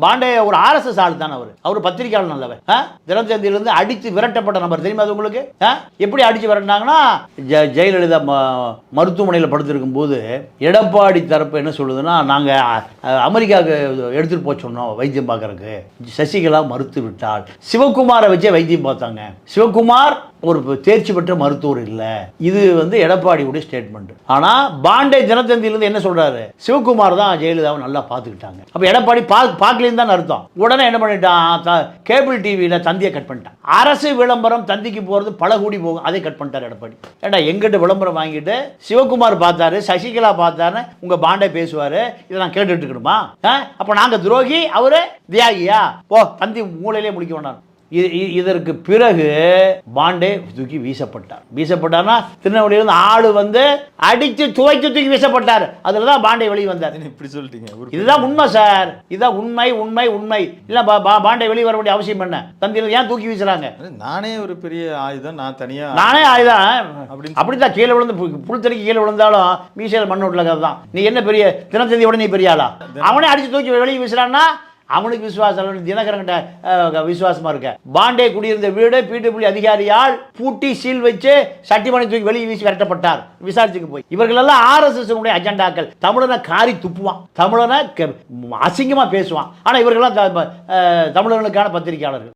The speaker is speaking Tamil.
பாண்டே ஒரு ஆர்எஸ்எஸ் ஆள் தானே அவர். அவர் பத்திரிகையாளர் நல்லவர். ஆ? தினத்தந்தியிலிருந்து அடித்து விரட்டப்பட்ட நபர். தெரியுமா அது உங்களுக்கு? ஆ? எப்படி அடித்து விரட்டினாங்கன்னா ஜ ஜெயலலிதா ம மருத்துவமனையில் படுத்திருக்கும் போது எடப்பாடி தரப்பு என்ன சொல்லுதுன்னா நாங்கள் அமெரிக்காவுக்கு எடுத்துகிட்டு போக சொன்னோம் வைத்தியம் பார்க்கறதுக்கு. சசிகலா மறுத்து விட்டாள் சிவகுமாரை வச்சே வைத்தியம் பார்த்தாங்க. சிவகுமார் ஒரு தேர்ச்சி பெற்ற மருத்துவர் இல்லை. இது வந்து எடப்பாடியுடைய ஸ்டேட்மெண்ட் ஆனால் பாண்டே தினத்தந்தியிலிருந்து என்ன சொல்கிறாரு சிவகுமார் தான் ஜெயலலிதாவை நல்லா பார்த்துக்கிட்டாங்க. அப்போ எடப்பாடி பா பார்க்கலேன்னு தான் அர்த்தம். உடனே என்ன பண்ணிட்டான்? த- கேபிள் டிவியில் தந்தியை கட் பண்ணிட்டான். அரசு விளம்பரம் தந்திக்கு போகிறது பல கூடி போகும். அதை கட் பண்ணிட்டார் எடப்பாடி. ஏண்டா எங்கிட்ட விளம்பரம் வாங்கிட்டு சிவகுமார் பார்த்தாரு சசிகலா பார்த்தாருன்னு உங்கள் பாண்டே பேசுவார் இதை நான் கேட்டுட்டு இருக்கணுமா? அப்போ நாங்கள் துரோகி அவர் தியாகியா? ஓ தந்தி மூலையிலே முடிக்க வேண்டாம் இதற்கு பிறகு பாண்டே தூக்கி வீசப்பட்டார். வீசப்பட்டார்னா திருநெல்வேலியிலிருந்து ஆளு வந்து அடித்து துவைத்து தூக்கி வீசப்பட்டார். அதில் தான் பாண்டே வெளியே வந்தார். இப்படி சொல்லிட்டீங்க இதுதான் உண்மை சார். இதுதான் உண்மை உண்மை உண்மை. இல்லை பாண்டே வெளியே வர வேண்டிய அவசியம் என்ன? தந்தியில் ஏன் தூக்கி வீசுறாங்க? நானே ஒரு பெரிய ஆயுதம். நான் தனியா நானே ஆயுதான் அப்படின்னு அப்படித்தான் கீழே விழுந்து புழுத்தடிக்கு கீழே விழுந்தாலும் மீசையில் மண் ஓட்டல தான் நீ என்ன பெரிய தினத்தந்தியோட நீ பெரிய ஆளா? அவனே அடிச்சு தூக்கி வெளியே வீசுறான்னா அவனுக்கு விசுவாசம் தினகரன்கிட்ட விசுவாசமாக விசுவாசமா இருக்க. பாண்டே குடியிருந்த வீடு பிடபிள்யூ அதிகாரியால் பூட்டி சீல் வச்சு சட்டிமணி தூக்கி வெளியே வீசி விரட்டப்பட்டார். விசாரிச்சுக்கு போய். இவர்கள் எல்லாம் ஆர்எஸ்எஸ் அஜெண்டாக்கள். தமிழனை காரி துப்புவான். தமிழனை க- அசிங்கமா பேசுவான். ஆனா இவர்கள்லாம் த- தமிழர்களுக்கான பத்திரிகையாளர்கள்.